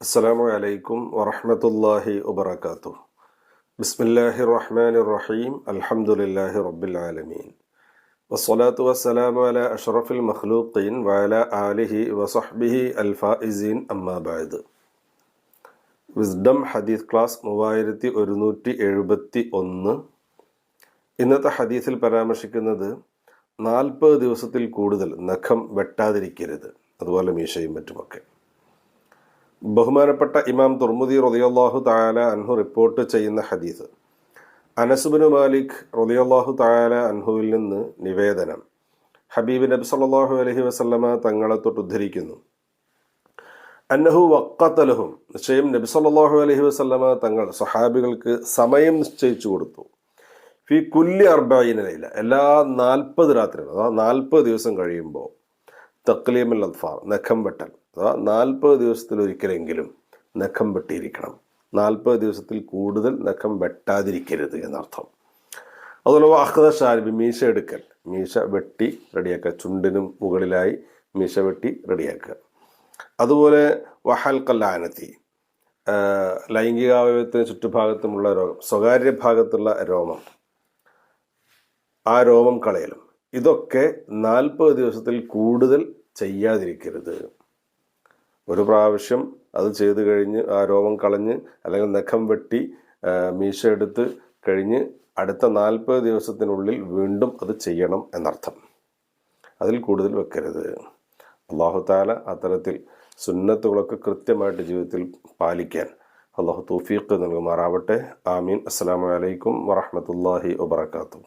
السلام عليكم ورحمة الله وبركاته بسم الله الرحمن الرحيم الحمد لله رب العالمين والصلاة والسلام على أشرف المخلوقين وعلى آله وصحبه الفائزين أما بعد wisdom ഹദീസ് class മൂവായിരത്തി ഒരുന്നൂറ്റി എഴുപത്തി ഒന്ന് ഇന്നത്തെ ഹദീസിൽ പരാമർശിക്കുന്നത് നാൽപ്പത് ദിവസത്തിൽ കൂടുതൽ നഖം വെട്ടാതിരിക്കരുത്. അതുപോലെ മീശയും മറ്റുമൊക്കെ. ബഹുമാനപ്പെട്ട ഇമാം തുർമുദി റളിയല്ലാഹു തായാല അൻഹു റിപ്പോർട്ട് ചെയ്യുന്ന ഹദീസ്. അനസുബിന് മാലിക് റളിയല്ലാഹു തായാല അൻഹുവിൽ നിന്ന് നിവേദനം. ഹബീബ് നബി സല്ലല്ലാഹു അലഹി വസല്ലമ തങ്ങളെ തൊട്ട് ഉദ്ധരിക്കുന്നു. അന്നഹു വക്കത്തലഹും നിശ്ചയം നബി സല്ലല്ലാഹു അലൈഹി വസല്ലമ തങ്ങൾ സഹാബികൾക്ക് സമയം നിശ്ചയിച്ചു കൊടുത്തു. ഫി കുല്ലി അർബൈന ലൈല എല്ലാ നാൽപ്പത് രാത്രികളും അഥവാ നാൽപ്പത് ദിവസം കഴിയുമ്പോൾ തക്ലീമൽ അൽഫാർ നഖം വെട്ടൽ അഥവാ നാൽപ്പത് ദിവസത്തിൽ ഒരിക്കലെങ്കിലും നഖം വെട്ടിയിരിക്കണം. നാൽപ്പത് ദിവസത്തിൽ കൂടുതൽ നഖം വെട്ടാതിരിക്കരുത് എന്നർത്ഥം. അതുപോലെ വാഹത ഷാരിബി മീശ എടുക്കൽ. മീശ വെട്ടി റെഡിയാക്കുക. ചുണ്ടിനും മുകളിലായി മീശ വെട്ടി റെഡിയാക്കുക. അതുപോലെ വഹൽ കല്ലാനത്തി ലൈംഗികാവയവത്തിന് ചുറ്റുഭാഗത്തുമുള്ള രോഗം സ്വകാര്യ ഭാഗത്തുള്ള രോമം ആ രോമം കളയലും. ഇതൊക്കെ നാൽപ്പത് ദിവസത്തിൽ കൂടുതൽ ചെയ്യാതിരിക്കരുത്. ഒരു പ്രാവശ്യം അത് ചെയ്തു കഴിഞ്ഞ് ആ രോമം കളഞ്ഞ് അല്ലെങ്കിൽ നഖം വെട്ടി മീശ എടുത്ത് കഴിഞ്ഞ് അടുത്ത നാൽപ്പത് ദിവസത്തിനുള്ളിൽ വീണ്ടും അത് ചെയ്യണം എന്നർത്ഥം. അതിൽ കൂടുതൽ വെക്കരുത്. അള്ളാഹു താല അത്തരത്തിൽ സുന്നത്തുകളൊക്കെ കൃത്യമായിട്ട് ജീവിതത്തിൽ പാലിക്കാൻ അള്ളാഹു തൗഫീഖ് നൽകുമാറാവട്ടെ. ആമീൻ. അസ്സാം വലൈക്കും വറഹമത്തല്ലാഹി വാത്തു